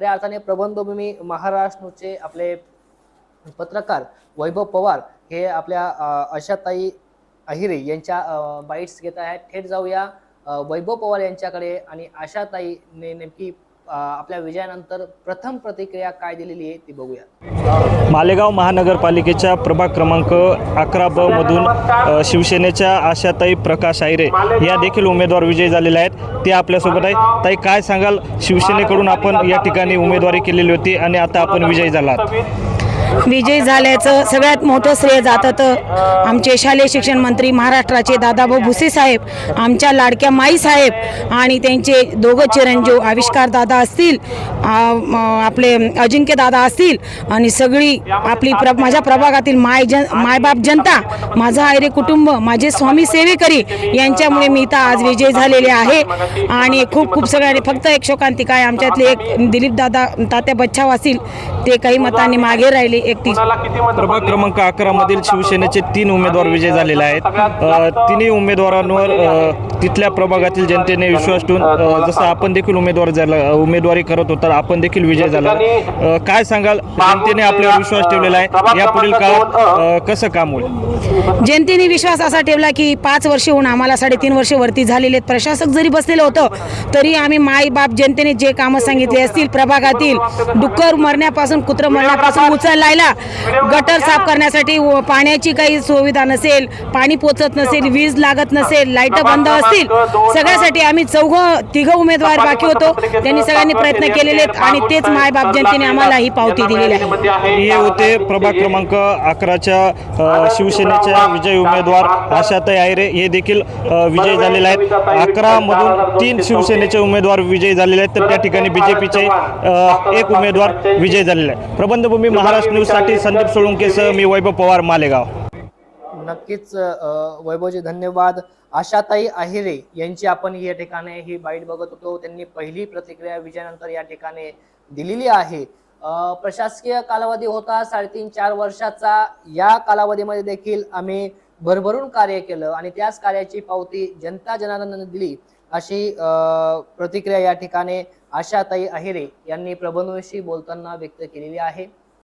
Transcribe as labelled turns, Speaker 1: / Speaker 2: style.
Speaker 1: खऱ्या अर्थाने प्रबंधभूमी महाराष्ट्रचे आपले पत्रकार वैभव पवार हे आपल्या आशाताई अहिरे यांच्या बाईट्स घेत आहेत. थेट जाऊया वैभव पवार यांच्याकडे आणि आशाताईने नेमकी आपल्या विजयानंतर प्रथम प्रतिक्रिया काय दिलेली आहे ती बघूया.
Speaker 2: मालेगाव महानगरपालिकेच्या प्रभाग क्रमांक अकरा ब मधून शिवसेनेच्या आशाताई प्रकाश आयरे या देखील उमेदवार विजयी झालेल्या आहेत. ते आपल्यासोबत आहे ताई काय सांगाल? शिवसेनेकडून आपण या ठिकाणी उमेदवारी केलेली होती आणि आता आपण विजयी झाला
Speaker 3: विजयी झाल्याचं सगळ्यात मोठं श्रेय जातं तर आमचे शालेय शिक्षण मंत्री महाराष्ट्राचे दादाभाऊ भुसे साहेब आमच्या लाडक्या माई साहेब आणि त्यांचे दोघं चिरंजीव आविष्कार दादा असतील आपले अजिंक्य दादा असतील आणि सगळी आपली प्र माझ्या प्रभागातील माय जन मायबाप जनता माझं आयरे कुटुंब माझे स्वामी सेवेकरी यांच्यामुळे मी इथं आज विजयी झालेले आहे. आणि खूप खूप सगळ्यांनी फक्त एक शोकांतिका आहे. आमच्यातले एक दिलीप दादा तात्या बच्छाव असतील ते काही मतांनी मागे राहिले. एकतीस.
Speaker 2: प्रभाग क्रमांक अकरा मधील शिवसेनेचे तीन उमेदवार विजयी झालेले आहेत. तिन्ही उमेदवारांवर तिथल्या प्रभागातील जनतेने विश्वास ठेवून जसं आपण देखील उमेदवार झाला उमेदवारी करत होता आपण देखील विजय झाला. काय सांगाल? जनतेने आपल्यावर विश्वास ठेवलेला आहे. या पुढील काळात कसं काम होईल?
Speaker 3: जनतेने विश्वास असा ठेवला की पाच वर्ष होऊन आम्हाला साडेतीन वर्ष वरती झालेले आहेत. प्रशासक जरी बसलेलं होतं तरी आम्ही माई बाप जनतेने जे कामं सांगितले असतील प्रभागातील डुक्कर मरण्यापासून कुत्रं मरण्यापासून राहिला गटर साफ करण्यासाठी पाण्याची काही सुविधा नसेल पाणी पोचत नसेल वीज लागत नसेल लाइट बंद असतील सगळ्यासाठी आम्ही चौघ तिघं उमेदवार बाकी होतो. त्यांनी सगळ्यांनी प्रयत्न केलेले आहेत आणि तेच माय बाप जनतेने आम्हाला ही पावती दिलेली आहे.
Speaker 2: हे होते प्रभाग क्रमांक अकराच्या शिवसेनेच्या विजय उमेदवार आशाताई आयरे. हे देखील विजय विजयी झालेले आहेत. अकरा मधून तीन शिवसेनेचे उमेदवार विजयी झालेले आहेत. तर त्या ठिकाणी बीजेपीचे एक उमेदवार विजयी झालेले आहे प्रबंधभूमी महाराष्ट्र न्यूजसाठी संदीप सोळुंकेसह मी वैभव पवार मालेगाव.
Speaker 1: नक्कीच वैभवजी धन्यवाद. आशाताई अहिरे यांची आपण या ठिकाणी ही बाईट बघत होतो. त्यांनी पहिली प्रतिक्रिया विजयानंतर या ठिकाणी दिलेली आहे. प्रशासकीय कालावधी होता साडेतीन चार वर्षाचा. या कालावधीमध्ये देखील आम्ही भरभरून कार्य केलं आणि त्याच कार्याची पावती जनता जनार्दनाने दिली अशी प्रतिक्रिया या ठिकाणी आशाताई अहिरे यांनी प्रबंधशी बोलताना व्यक्त केलेली आहे.